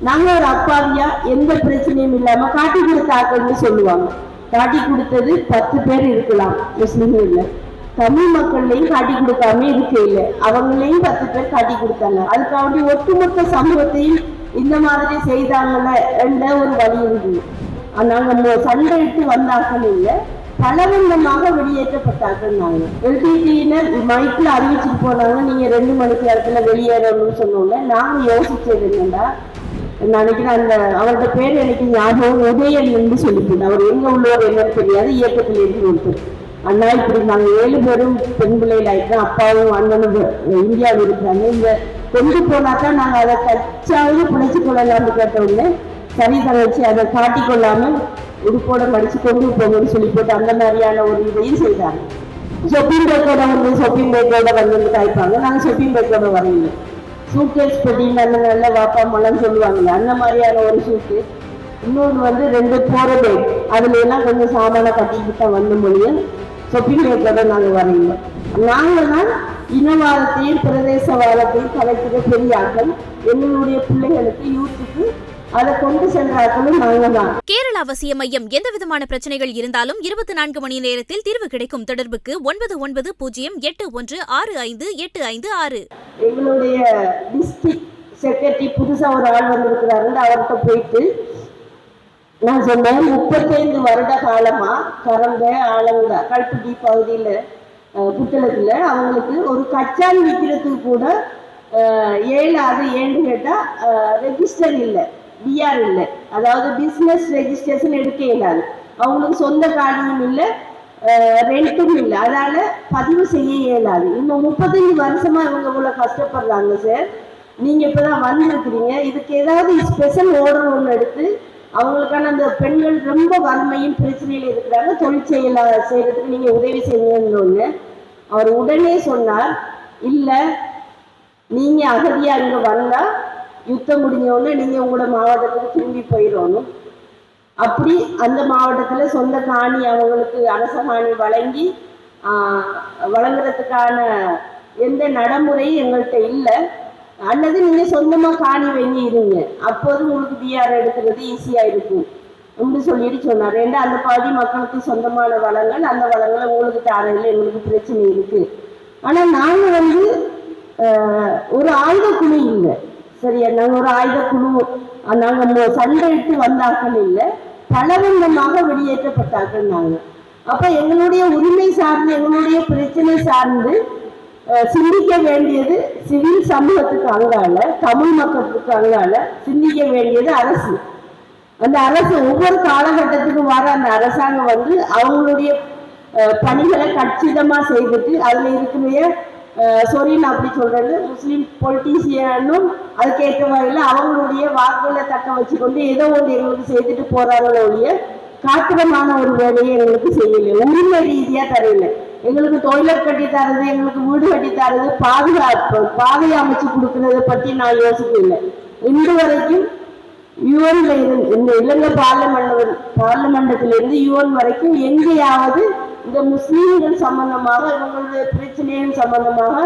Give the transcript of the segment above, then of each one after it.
நாங்க ஒரு அப்பாவியா? எந்த பிரச்சனையும் இல்லாம காட்டி கொடுத்த ஆக்கள்னு சொல்லுவாங்க. காட்டி கொடுத்தது பத்து பேர் இருக்கலாம். முஸ்லிம்கள்ல தமிழ் மக்கள்லையும் காட்டி கொடுக்காம இருக்க இல்லை. அவங்களையும் பத்து பேர் காட்டி கொடுத்தாங்க. அதுக்காண்டி ஒட்டுமொத்த சமூகத்தையும் இந்த மாதிரி செய்தாங்கல்ல என்ற ஒரு வழி இருக்குது நாங்கள் மு- சண்டையிட்டு வந்தாக்கள் இல்லை. பலவந்தமாக வெளியேற்றப்பட்டார்கள் நாங்க எல்டிடியினர் மைக்கில் அறிவிச்சுட்டு போனாங்க நீங்க ரெண்டு மணிக்கு இடத்துல வெளியேறணும்னு சொன்னோம்ல. நாங்க யோசிச்சது என்னன்னா நினைக்கிறேன் அந்த அவரோட பேர் எனக்கு ஞாபகம் உதயன் என்று சொல்லிட்டு அவர் எங்க உள்ளவர் என்னன்னு தெரியாது. இயக்கத்தில் இருந்து ஒருத்தர் அண்ணா இப்படி நாங்கள் ஏழு பேரும் பெண் பிள்ளைகள் ஆயிட்டோம் அப்பாவும் அண்ணனும் இந்தியாவில் இருக்கிறாங்க. இந்த கொண்டு போனாக்கா நாங்கள் அதை தச்சாவது பிழைச்சு கொள்ளலாம்னு கேட்டவுடனே சரி தங்கச்சி அதை காட்டி கொள்ளாமல் உடுப்போட படிச்சு கொண்டு போங்கன்னு சொல்லி போட்டு அந்த மாதிரியான ஒரு இதையும் செய்தாங்க. ஷொப்பிங் பேக்கோட வந்து ஷொப்பிங் பேக்கோட வந்து காய்ப்பாங்க. நாங்கள் ஷொப்பிங் பேக்கோட வரையில சூட்கேஸ் பெட்டின்னு அந்த நல்ல வாப்பா மலம் சொல்லுவாங்கல்ல அந்த மாதிரியான ஒரு சூட்டு இன்னொன்று வந்து ரெண்டு போற பேக் அதுல எல்லாம் கொஞ்சம் சாமான கட்டிக்கிட்டு தான் வந்த மொழியும் ஷொப்பிங் பேக்கோட நாங்கள் வரைங்க நாங்கள் தான் இனவாதத்தையும் பிரதேசவாதத்தையும் கலைக்கிற பெரியார்கள். எங்களுடைய பிள்ளைகளுக்கு யூத்துக்கு அதை கொண்டு சென்றாக்களும் நாங்கள் தான். கேரள அவசிய மையம் எந்தவிதமான பிரச்சனைகள் இருந்தாலும் இருபத்தி நான்கு மணி நேரத்தில் தீர்வு கிடைக்கும் தொடர்புக்கு ஒன்பது ஒன்பது பூஜ்ஜியம் எட்டு ஒன்று ஆறு ஐந்து எட்டு ஐந்து ஆறு. எங்களுடைய டிஸ்ட்ரிக்ட் செக்ரட்டரி புதுசா ஒரு ஆள் வந்திருக்கிறாருன்னு அவர்கிட்ட போயிட்டு நான் சொன்னேன் முப்பத்தைந்து வருட காலமா கரம்ப ஆலங்குடா கல்பட்டி பகுதியில் புத்தளத்தில் அவங்களுக்கு ஒரு கச்சான் விற்கிறதுக்கு கூட அஹ், ஏழாவது ஏன்னு கேட்டால் ரெஜிஸ்டர் இல்லை. பிஆர் இல்லை. அதாவது பிஸ்னஸ் ரெஜிஸ்ட்ரேஷன் எடுக்க இயலாது. அவங்களுக்கு சொந்த காரியம் இல்லை ரெண்டும் இல்லை. அதனால பதிவு செய்ய இயலாது. இன்னும் முப்பத்தஞ்சு வருஷமா இவங்க இவ்வளோ கஷ்டப்படுறாங்க சார் நீங்க இப்பதான் வந்திருக்கிறீங்க. இதுக்கு ஏதாவது ஸ்பெஷல் ஆர்டர் ஒன்று எடுத்து அவங்களுக்கான அந்த பெண்கள் ரொம்ப வறுமையும் பிரச்சனையில் இருக்கிறாங்க. தொழில் செய்யல செய்யறதுக்கு நீங்க உதவி செய்யுங்கன்னு ஒன்று அவர் உடனே சொன்னார் இல்லை நீங்க அகதியா இங்க வந்தா யுத்தம் முடிஞ்ச உடனே உங்களோட மாவட்டத்துக்கு திரும்பி போயிடணும். அப்படி அந்த மாவட்டத்தில் சொந்த காணி அவங்களுக்கு அரச காணி வழங்கி வழங்குறதுக்கான எந்த நடைமுறையும் எங்கள்கிட்ட இல்லை. அல்லது நீங்கள் சொந்தமாக காணி வாங்கி இருங்க. அப்போது உங்களுக்கு பிஆர் எடுக்கிறது ஈஸியாக இருக்கும். என்று சொல்லிட்டு சொன்னார். ஏன்னா அந்த பாதி மக்களுக்கு சொந்தமான வளங்கள் அந்த வளங்களை உங்களுக்கு தாரையில் எங்களுக்கு பிரச்சனை இருக்குது ஆனால் நாங்கள் வந்து ஒரு ஆயுத குழு இல்லை. சரியா நாங்க ஒரு ஆயுத குழு? அஹ், நாங்க சண்டையிட்டு வந்தார்கள் இல்லை பலவந்தமாக வெளியேற்றப்பட்டார்கள் நாங்க அப்ப எங்களுடைய உரிமை சார்ந்து எங்களுடைய பிரச்சனை சார்ந்து அஹ், சிந்திக்க வேண்டியது சிவில் சமூகத்துக்கு அங்கால தமிழ் மக்களுக்கு அங்கால சிந்திக்க வேண்டியது அரசு. அந்த அரசு ஒவ்வொரு காலகட்டத்துக்கு வர அந்த அரசாங்கம் வந்து அவங்களுடைய அஹ், பணிகளை கச்சிதமா செய்துட்டு அதுல இருக்கிற சாரி அப்படி சொல்றது. முஸ்லீம் பொலிட்டீசியனும் அதுக்கேற்ற வகையில் அவங்களுடைய வாக்குகளை தக்க வச்சுக்கொண்டு ஏதோ ஒன்று எங்களுக்கு செய்துட்டு போறாங்களோ ஒழிய காத்திரமான ஒரு வேலையை எங்களுக்கு செய்யலை. உரிமை ரீதியா தரையில எங்களுக்கு டொய்லெட் கட்டி தரது எங்களுக்கு வீடு கட்டி தரது பாதுகாப்பு பாதை அமைச்சு கொடுக்கறத பற்றி நான் யோசிக்கல இன்று வரைக்கும் யுஎன்ல இருந்து இந்த இலங்கை பார்லிமெண்ட் பார்லிமெண்டத்திலிருந்து யுஎன் வரைக்கும் எங்கேயாவது இந்த முஸ்லீம்கள் சம்பந்தமாக இவங்களுடைய பிரச்சனையின் சம்பந்தமாக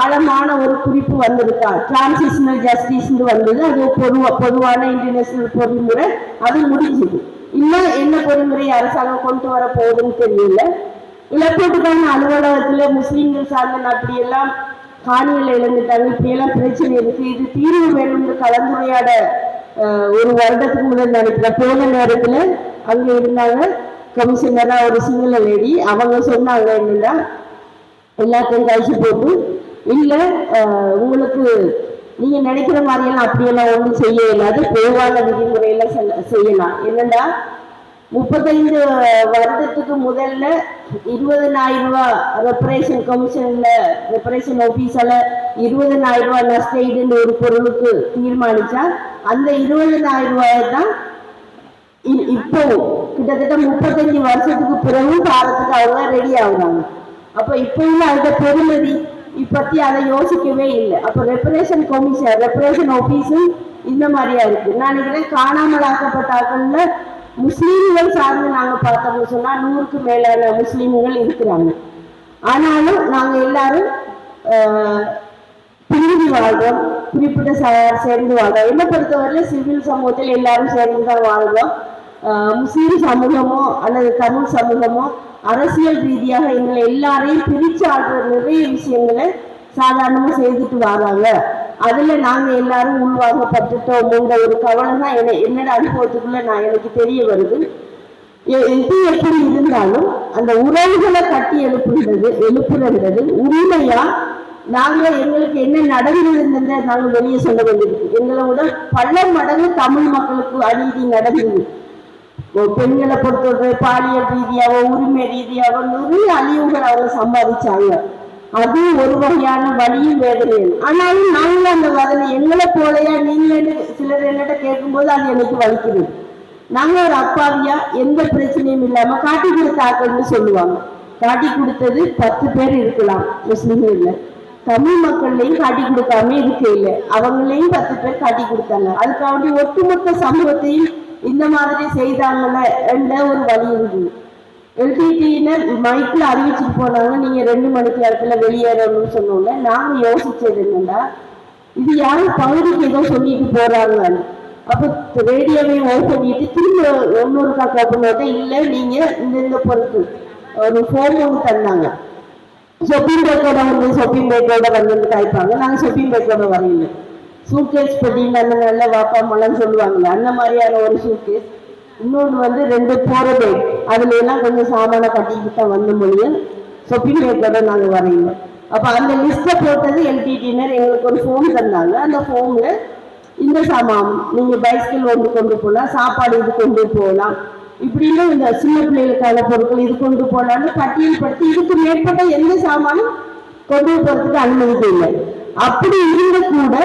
ஆழமான ஒரு குறிப்பு வந்திருக்கா டிரான்சிஷனல் ஜஸ்டிஸ்னு வந்தது. அது பொதுவா பொதுவான இன்டர்நேஷனல் பொறிமுறை. அது முடிஞ்சுது. இன்னும் என்ன பொறிமுறை அரசாங்கம் கொண்டு வர போகுதுன்னு தெரியல. இழப்பீட்டுக்கான அலுவலகத்தில் முஸ்லீம்கள் சார்ந்த அப்படியெல்லாம் காணிகளை இழந்துட்டாங்க. இப்படியெல்லாம் பிரச்சனை இருக்கு. இது தீர்வு வேணும்னு கலந்துரையாட ஒரு வருடத்துக்கு முதல் நடக்கிற போன நேரத்தில் அங்கே இருந்தாங்க. கமிஷனரா ஒரு சிங்கள லேடி அவங்க சொன்னாங்க என்னன்னா எல்லாத்தையும் கழிச்சு போட்டு இல்ல உங்களுக்கு நீங்க நினைக்கிற மாதிரியெல்லாம் அப்படியெல்லாம் ஒன்றும் செய்ய இல்லாது பொதுவான விதிமுறையில செல்ல- செய்யலாம். என்னன்னா முப்பத்தைந்து வருடத்துக்கு முதல்ல இருபதனாயிரம் ரூபா ரெப்பரேஷன் கமிஷன்ல ரெப்பரேஷன் ஆஃபீஸால இருபதனாயிரம் ரூபா நஷ்ட ஈடுன்னு ஒரு பொருளுக்கு தீர்மானிச்சா அந்த இருபதனாயிரம் ரூபாய் தான் இப்போ கிட்டத்தட்ட முப்பத்தஞ்சு வருஷத்துக்கு பிறகு காலத்துக்கு அவங்க ரெடி ஆகுறாங்க. அப்ப இப்பயும் அந்த பெருமதி இப்பத்தி அதை யோசிக்கவே இல்லை. அப்ப ரெப்பரேஷன் கமிஷன் ரெப்பரேஷன் ஆபீஸும் இந்த மாதிரியா இருக்கு. நான் நினைக்கிறேன் காணாமல் ஆக்கப்பட்டாக்கள்ல முஸ்லீம்கள் சார்ந்து நாங்க பார்த்தோம்னு சொன்னா நூறுக்கு மேலான முஸ்லீம்கள் இருக்கிறாங்க. ஆனாலும் நாங்க எல்லாரும் ஆஹ், பிரிஞ்சு வாழ்றோம். குறிப்பிட்ட சேர்ந்து வாழ்றோம். என்ன பொறுத்தவரையில சிவில் சமூகத்தில் எல்லாரும் சேர்ந்து தான் வாழ்றோம். சிறு சமூகமோ அல்லது தமிழ் சமூகமோ அரசியல் ரீதியாக எங்களை எல்லாரையும் பிரிச்சு ஆடுற நிறைய விஷயங்களை சாதாரணமா செய்துட்டு வராங்க. அதுல நாங்க எல்லாரும் உள்வாங்கப்பட்டுட்டோம்ங்கிற ஒரு கவலை தான் என்ன என்னோட அனுபவத்துக்குள்ள நான் எனக்கு தெரிய வருது. எது எப்படி இருந்தாலும் அந்த உறவுகளை கட்டி எழுப்புகிறது எழுப்புறது உரிமையாக நாங்கள் எங்களுக்கு என்ன நடந்ததுன்றத நாங்கள் வெளியே சொல்ல வேண்டியிருக்கு எங்களை விட பல மடங்கு தமிழ் மக்களுக்கு அநீதி நடந்தது. பெண்களை பொறுத்தவரை பாலியல் ரீதியாவோ உரிமை ரீதியாவோ நிறைய அழிவுகள் அவங்க சம்பாதிச்சாங்க. அது ஒரு வகையான வழியும் வேதனையும். ஆனாலும் நாங்களும் அந்த வேதனை எங்களை போலையா நீங்க சிலர் என்னட்ட கேட்கும்போது அது எனக்கு வலிக்குது? நாங்க ஒரு அப்பாவியா எந்த பிரச்சனையும் இல்லாம காட்டி கொடுத்தாக்கள்னு சொல்லுவாங்க. காட்டி கொடுத்தது பத்து பேர் இருக்கலாம் முஸ்லீம்கள்ல தமிழ் மக்கள்லையும் காட்டி கொடுக்காம இருக்க இல்லை அவங்களையும் பத்து பேர் காட்டி கொடுத்தாங்க. அதுக்காண்டி ஒட்டுமொத்த சமூகத்தையும் இந்த மாதிரி செய்தாங்கல்ல என்ற ஒரு வழி இருக்கு. எல்டிடியினர் மைக்கில் அறிவிச்சுட்டு போனாங்க. நீங்க ரெண்டு மணிக்கு இடத்துல வெளியேறணும்னு சொன்னோம்ல நாங்க யோசிச்சது என்னன்னா இது யாரும் பகுதிக்கு ஏதோ சொல்லிட்டு போறாங்க. அப்போ ரேடியோவை ஓன் பண்ணிட்டு திரும்ப இன்னொரு காக்கா பண்ணாட்ட இல்லை நீங்க இந்த இந்த பொருட்கள் ஒரு ஃபோன் ஒன்று தந்தாங்க. ஷொப்பிங் பேக்கோட வந்து ஷொப்பிங் பேக்கோட வந்து காய்ப்பாங்க. நாங்கள் ஷொப்பிங் பேக்கோட வரையில சூட்கேஸ் பெட்டின்னு அந்த நல்ல வாப்பாமெல்லாம் சொல்லுவாங்கல்ல அந்த மாதிரியான ஒரு சூட்கேஸ் இன்னொன்று வந்து ரெண்டு போகிற பேக் அதுல எல்லாம் கொஞ்சம் சாமான கட்டிக்கிட்டு தான் வந்த மொழியும் ஷொப்பிங் பேக்கோட நாங்கள் வரையில அப்போ அந்த லிஸ்ட்டை போட்டது எல்டிடினர் எங்களுக்கு ஒரு ஃபோன் தந்தாங்க. அந்த ஃபோனில் இந்த சாமான் நீங்கள் பைஸ்கிள் வந்து கொண்டு போகலாம் சாப்பாடு இது கொண்டு போகலாம் இப்படின்னு இந்த சின்ன பிள்ளைகளுக்கான பொருட்கள் இது கொண்டு போனாலும் பட்டியல்படுத்தி இதுக்கு மேற்பட்ட எந்த சாமானும் கொண்டு போறதுக்கு அனுமதி இல்லை. அப்படி இருந்த கூட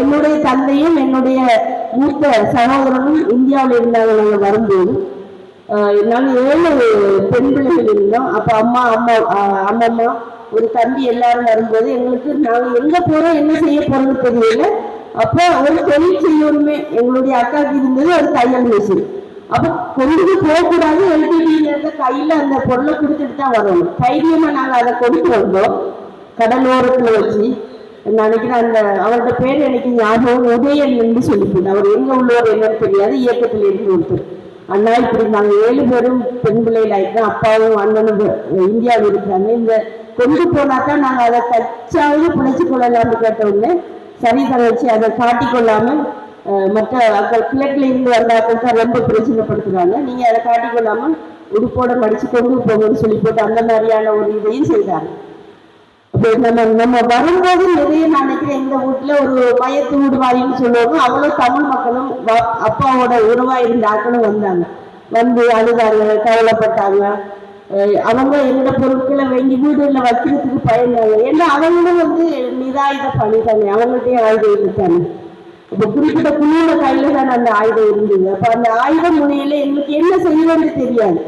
என்னுடைய தந்தையும் என்னுடைய மூத்த சகோதரனும் இந்தியாவில் இருந்தாங்க நாங்கள் வரும்போது. ஆஹ் ஏழு பெண் பிள்ளைகள் இருந்தோம். அப்போ அம்மா அம்மா அம்மம்மா ஒரு தம்பி எல்லாரும் வரும்போது எங்களுக்கு நாங்கள் எங்க போறோம் என்ன செய்ய போறோம்னு தெரியல. அப்போ ஒரு தொழில் செய்யணுமே எங்களுடைய அக்காவுக்கு இருந்தது ஒரு தையல் மிஷின் அப்ப கொண்டு போகக்கூடாது எல்டிடியில கையில அந்த பொருளை கொடுத்துட்டு தான் வரணும். தைரியமா நாங்க அதை கொண்டு வந்தோம். கடலோரத்துல வச்சு. நினைக்கிறேன் அந்த அவரோட பேர் எனக்கு ஞாபகம் உதயன் என்று சொல்லிட்டு அவர் எங்க உள்ளவர் என்னன்னு தெரியாது இயக்கத்தில் இருந்து ஒருத்தர். அண்ணா இப்படி நாங்க ஏழு பேரும் பெண் பிள்ளைகள் ஆயிட்டோம் அப்பாவும் அண்ணனும் இந்தியாவில் இருக்கிறாங்க. இந்த கொண்டு போனாக்கா நாங்க அதை தச்சாவது பிழைச்சு கொள்ளலாம்னு கேட்ட உடனே சரி தங்கச்சி அதை காட்டிக் கொள்ளாம மற்ற அக்கள் கிழக்குல இருந்து வந்த அக்கள் தான் ரொம்ப பிரச்சனைப்படுத்துறாங்க. நீங்க அதை காட்டிக்கொள்ளாமல் உடுப்போட மடிச்சு கொண்டு போகணும்னு சொல்லி போட்டு அந்த மாதிரியான ஒரு இதையும் செய்தாங்க. அப்ப நம்ம நம்ம வரும்போது நிறைய நான் நினைக்கிறேன் எங்க வீட்டில் ஒரு மையத்து வீடு மாதிரின்னு சொல்லுவாங்க. அவ்வளோ தமிழ் மக்களும் அப்பாவோட உறவாக இருந்த ஆக்களும் வந்தாங்க. வந்து அழுதாங்க கவலைப்பட்டாங்க. அவங்க என்னோட பொருட்களை வாங்கி வீடுல வைக்கிறதுக்கு பயந்தாங்க. ஏன்னா அவங்களும் வந்து நிதாயுத பண்ணிட்டாங்க அவங்கள்ட்டையும் ஆயுதம் இருக்காங்க இந்த குறிப்பிட்ட குழுவோட கையில தான் அந்த ஆயுதம் இருந்தது. அப்ப அந்த ஆயுத முனையில எங்களுக்கு என்ன செய்யணும்னு தெரியாது.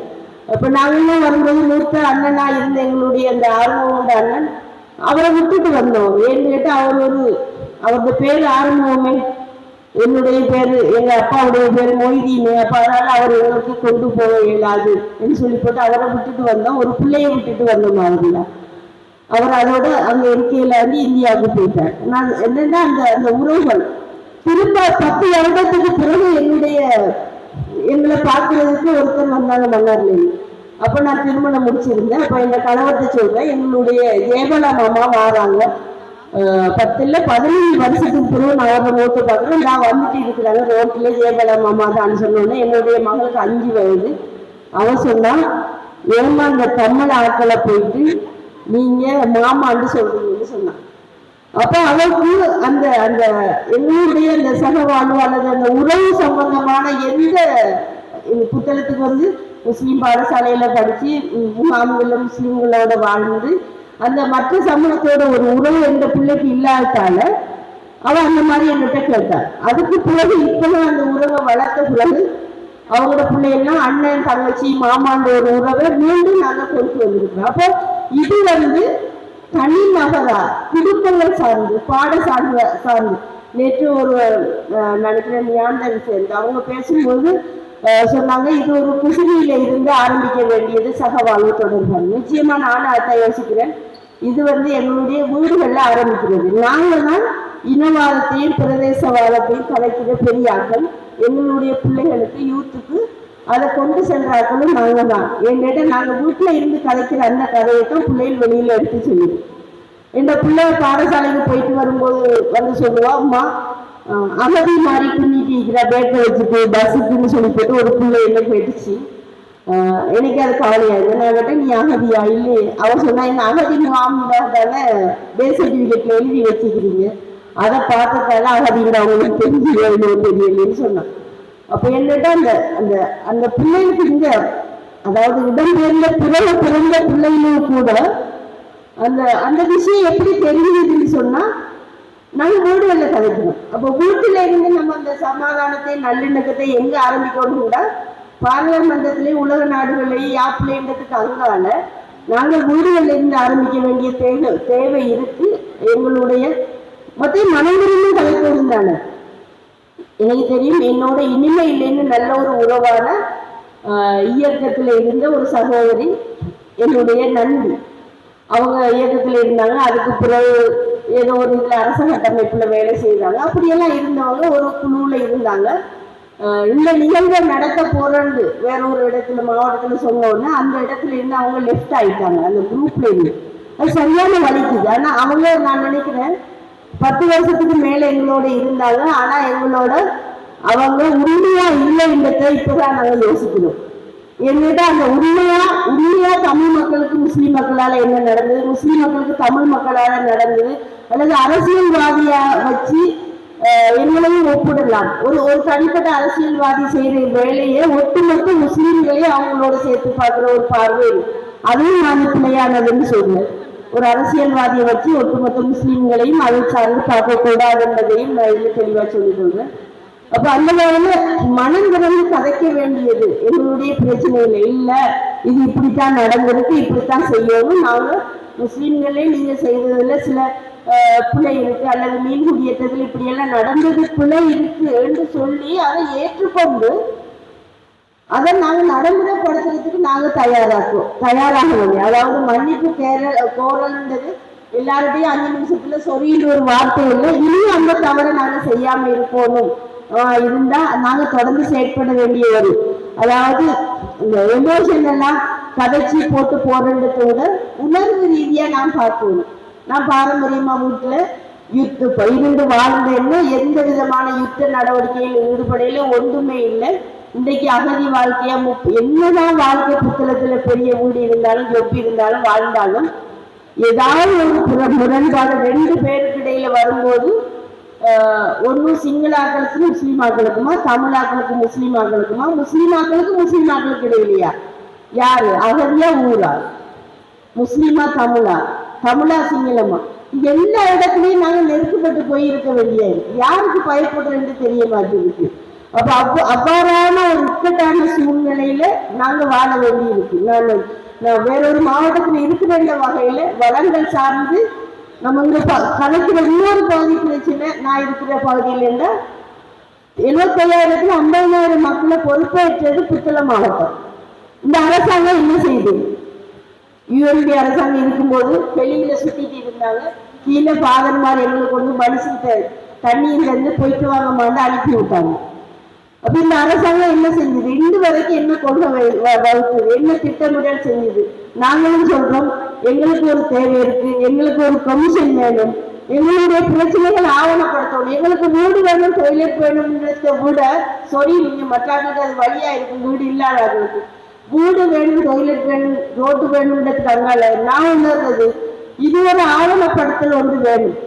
அப்ப நாங்களும் வரும்போது மூத்த அண்ணனா இருந்த எங்களுடைய அந்த ஆர்வம் அண்ணன் அவரை விட்டுட்டு வந்தோம். ஏன்னு கேட்டு அவர் ஒரு அவரது பேர் ஆரம்பமே என்னுடைய பேரு எங்க அப்பாவுடைய பேர் மொய்தீனு. அப்ப அதனால அவர் எங்களுக்கு கொண்டு போக இயலாது என்று சொல்லி போட்டு அவரை விட்டுட்டு வந்தோம். ஒரு பிள்ளைய விட்டுட்டு வந்தோம் அவர்ல அவர் அதோட அங்க இருக்கையில வந்து இந்தியாவுக்கு போயிட்டார். நான் என்னன்னா அந்த அந்த உறவுகள் திரும்ப பத்து வருடத்துக்கு பிறகு என்னுடைய எங்களை பார்க்கறதுக்கு ஒருத்தர் வந்தாங்க மன்னார்ல அப்ப நான் திருமணம் முடிச்சிருந்தேன். அப்ப இந்த கணவத்தை சொல்றேன் எங்களுடைய ஜெயபலா மாமா வாராங்க. பத்தில் பத்து பதினஞ்சு வருஷத்துக்கு பிறகு நான் அவரை மூத்த பார்க்குறேன் நான் வந்துட்டு இருக்கிறாங்க ரோட்ல ஜெயபலா மாமா தான் சொன்னோன்னே என்னுடைய மகளுக்கு அஞ்சு வயது. அவன் சொன்னான் ஏமா அந்த தமிழ் ஆட்களை போயிட்டு நீங்க மாமான்னு சொல்றீங்கன்னு சொன்னான். அப்ப அவருக்கு அந்த அந்த எங்களுடைய அந்த சகவாழ்வு அல்லது அந்த உறவு சம்பந்தமான எந்த புத்தகத்துக்கு வந்து முஸ்லீம் பாடசாலையில படிச்சு உம், முஸ்லீம்களோட வாழ்ந்து அந்த மற்ற சமூகத்தோட ஒரு உறவு எந்த பிள்ளைக்கு இல்லாததால அவ அந்த மாதிரி என்கிட்ட கேட்டாள் அதுக்கு பிறகு இப்பதான் அந்த உறவை வளர்த்த பிறகு அவங்களோட பிள்ளைகள்லாம் அண்ணன் தங்கச்சி மாமான்ற ஒரு உறவை மீண்டும் நாங்க கொண்டு வந்திருக்கிறோம். அப்போ இது வந்து தனி நகரா குடும்பங்கள் சார்ந்து பாட சார்ந்த. சார்ந்து நேற்று ஒரு நினைக்கிறேன் ஞாண்டல் சேர்ந்து அவங்க பேசும்போது சொன்னாங்க இது ஒரு குசினியில இருந்து ஆரம்பிக்க வேண்டியது சகவாழ்வு தொடர்பாக நிச்சயமா நானும் அதான் யோசிக்கிறேன். இது வந்து எங்களுடைய வீடுகளில் ஆரம்பிக்கிறது. நாங்கள் தான் இனவாதத்தையும் பிரதேசவாதத்தையும் கலைக்கிற பெரியாக்கள் எங்களுடைய பிள்ளைகளுக்கு யூத்துக்கு அதை கொண்டு சென்றார்களும் நாங்க தான் என்கிட்ட நாங்கள் வீட்டில் இருந்து கதைக்கிற அந்த கதையை தான் பிள்ளைகள் வெளியில் எடுத்து சொல்லுவோம் இந்த பிள்ளை பாடசாலைக்கு போயிட்டு வரும்போது வந்து சொல்லுவா அம்மா அகதி மாதிரி பின்னிட்டு இருக்கிற வச்சுட்டு பஸ்ஸுக்குன்னு சொல்லி போட்டு ஒரு பிள்ளை என்ன போயிடுச்சு எனக்கு அது கவலையா இருக்கு நான் கேட்டேன் நீ அகதியா? இல்லை அவ சொன்னா இந்த அகதி முகாம்தான பேர் சர்டிபிகேட்ல எழுதி வச்சுக்கிறீங்க. அதை பார்த்ததால அகதிங்கிற அவங்களுக்கு தெரிஞ்சு தெரியலன்னு சொன்னான். அப்ப என்னட்டா அந்த அந்த அந்த பிள்ளைகளுக்கு இங்க அதாவது இடம்பெயர்ந்த பிறகு பிறந்த பிள்ளைகளும் கூட அந்த அந்த விஷயம் எப்படி தெரிஞ்சதுன்னு சொன்னா நாங்கள் வீடுகளில் கதைக்கணும் அப்போ வீட்டில இருந்து நம்ம அந்த சமாதானத்தை நல்லிணக்கத்தை எங்க ஆரம்பிக்கணும் கூட பாராளுமன்றத்திலே உலக நாடுகளிலேயே யாப்பிலேன்றதுக்கு அங்கால நாங்கள் வீடுகளில் இருந்து ஆரம்பிக்க வேண்டிய தேவை தேவை இருக்கு. எங்களுடைய மற்ற மனதிலிருந்து கலைக்கணும் தானே. எனக்கு தெரியும் என்னோட இனிமை இல்லைன்னு நல்ல ஒரு உறவான இயக்கத்தில் இருந்த ஒரு சகோதரி என்னுடைய நண்பி. அவங்க இயக்கத்தில் இருந்தாங்க அதுக்கு பிறகு ஏதோ ஒரு இதில் அரச கட்டமைப்பில் வேலை செய்தாங்க. அப்படியெல்லாம் இருந்தவங்க ஒரு குழுவில் இருந்தாங்க. இந்த நிகழ்வை நடத்த போறேன்னு வேற ஒரு இடத்துல மாவட்டத்தில் சொன்ன அந்த இடத்துல இருந்து அவங்க லெஃப்ட் ஆயிட்டாங்க. அந்த குரூப்ல இருந்து. அது சரியான வலிக்குது ஆனால் அவங்க நான் நினைக்கிறேன் பத்து வருஷத்துக்கு மேல எங்களோட இருந்தாங்க. ஆனா எங்களோட அவங்க உண்மையா இல்லைன்றதை இப்பதான் நாங்க யோசிக்கிறோம். எங்கிட்ட அந்த உண்மையா உண்மையா தமிழ் மக்களுக்கு முஸ்லீம் மக்களால என்ன நடந்தது? முஸ்லீம் மக்களுக்கு தமிழ் மக்களால நடந்தது? அல்லது அரசியல்வாதியா வச்சு எங்களையும் ஒப்பிடலாம். ஒரு ஒரு தனிப்பட்ட அரசியல்வாதி செய்கிற வேலையை ஒட்டுமொத்த முஸ்லீம்களையும் அவங்களோட சேர்த்து பார்க்குற ஒரு பார்வை அதுவும் நான் பிள்ளையானதுன்னு சொல்லுவேன் ஒரு அரசியல்வாதியை வச்சு ஒட்டுமொத்த முஸ்லீம்களையும் அதை சார்ந்து பார்க்கக்கூடாது என்பதையும் நான் இதுல தெளிவா சொல்லி சொல்றேன் அப்ப அந்த வகையில மனம் திறந்து கதைக்க வேண்டியது எங்களுடைய பிரச்சனையில இல்ல. இது இப்படித்தான் நடந்திருக்கு இப்படித்தான் செய்யணும். நாங்க முஸ்லீம்களே நீங்க செய்ததுல சில பிள்ளை இருக்கு. அல்லது மீன் குடியேற்றத்தில் இப்படி எல்லாம் நடந்தது பிள்ளை இருக்கு என்று சொல்லி அதை ஏற்றுக்கொண்டு அதை நாங்கள் நடைமுறைப்படுத்துறதுக்கு நாங்க தயாராக்குவோம். தயாராக அதாவது மன்னிப்பு கேர கோரல்ன்றது எல்லார்டையும் அஞ்சு நிமிஷத்துல சொரின்னு ஒரு வார்த்தை இல்லை. இனியும் அந்த தவறை நாங்க செய்யாம இருக்கணும் ஆஹ் இருந்தா நாங்க தொடர்ந்து செயற்பட வேண்டிய ஒரு அதாவது இந்த எமோஷன் எல்லாம் கதைச்சி போட்டு போறதுக்கு விட உணர்வு ரீதியா நான் பார்க்கணும். நான் பாரம்பரியமா வீட்டுல யுத்த இருந்து வாழ்ந்தேன்னு எந்த விதமான யுத்த நடவடிக்கையில் ஈடுபடையில ஒன்றுமே இல்லை. இன்றைக்கு அகதி வாழ்க்கையா என்னதான் வாழ்க்கை புத்தகத்துல பெரிய ஊடி இருந்தாலும் ஜொப்பி இருந்தாலும் வாழ்ந்தாலும் ஏதாவது ஒரு முரண்பாடு ரெண்டு பேருக்கு இடையில வரும்போது ஒன்று சிங்களாக்களுக்கு முஸ்லீமாக்களுக்குமா தமிழாக்களுக்கு முஸ்லீமாக்களுக்குமா முஸ்லீமாக்களுக்கு முஸ்லீமாக்களுக்கு இடையிலையா? யாரு? அகதியா ஊரா? முஸ்லீமா தமிழா? தமிழா சிங்களமா? எல்லா இடத்துலயும் நாங்கள் நெருக்கப்பட்டு போயிருக்க வேண்டிய யாருக்கு பயப்படுறேன்னு தெரிய மாட்டேங்குது. அப்ப அப்போ அவ்வாறான ஒரு இக்கட்டான சூழ்நிலையில நாங்க வாழ வேண்டி இருக்கு நான் நான் வேறொரு மாவட்டத்தில் மாவட்டத்துல இருக்கிற வகையில வளங்கள் சார்ந்து நம்ம இந்த கணக்கில் இன்னொரு பகுதி பிரச்சனை நான் இருக்கிற பகுதியில இருந்தா எழுபத்தையாயிரத்துல ஐம்பதாயிரம் மக்களை பொறுப்பேற்றது புத்தள மாவட்டம். இந்த அரசாங்கம் என்ன செய்யுது யூஎன்பி அரசாங்கம் இருக்கும்போது வெளியில சுத்திட்டு இருந்தாங்க. கீழே பாதன்மார் எங்களுக்கு வந்து மனுஷன் தண்ணியில போயிட்டு வாங்க மாட்டேன் அனுப்பி விட்டாங்க. அப்ப இந்த அரசாங்கம் என்ன செஞ்சது இன்று வரைக்கும் என்ன கொள்கை வை- வகுத்தது என்ன திட்டமிடல் செஞ்சது நாங்களும் சொல்றோம்? எங்களுக்கு ஒரு தேவை இருக்கு. எங்களுக்கு ஒரு கமிஷன் வேணும். எங்களுடைய பிரச்சனைகள் ஆவணப்படுத்தணும். எங்களுக்கு வீடு வேணும் டொய்லெட் வேணும்ன்றத விட சாரி நீங்க மற்றவங்களுக்கு அது வழியா இருக்கும். வீடு இல்லாதவர்களுக்கு. வீடு வேணும் டொய்லெட் வேணும் ரோட்டு வேணும்ன்றதுக்கு அதனால நான் உணர்றது இது ஒரு ஆவணப்படுத்தல் ஒன்று வேணும்.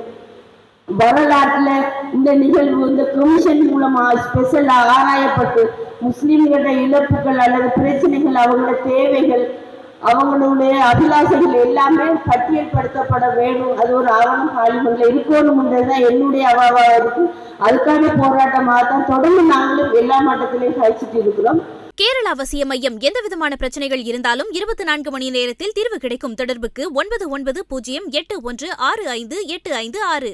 வரலாற்றுல இந்த நிகழ்வு இந்த கமிஷன் மூலமா ஸ்பெஷல் ஆராயப்பட்டு முஸ்லிம்களோட இழப்புகள் அல்லது பிரச்சனைகள் அவங்களோட தேவைகள் அவங்களுடைய அபிலாஷைகள் எல்லாமே பட்டியல்படுத்தப்பட வேணும் அது ஒரு ஆவணம் பாலிமன்ல இருக்கணும்ன்றதுதான் என்னுடைய அவாவாக இருக்கு. அதுக்கான போராட்டமாக தான் தொடர்ந்து நாங்களும் எல்லா மட்டத்திலையும் கழிச்சிட்டு இருக்கிறோம். கேரள அவசிய மையம் எந்தவிதமான பிரச்சனைகள் இருந்தாலும் இருபத்தி நான்கு மணி நேரத்தில் தீர்வு கிடைக்கும் தொடர்புக்கு ஒன்பது ஒன்பது பூஜ்ஜியம் எட்டு ஒன்று ஆறு ஐந்து எட்டு ஐந்து ஆறு.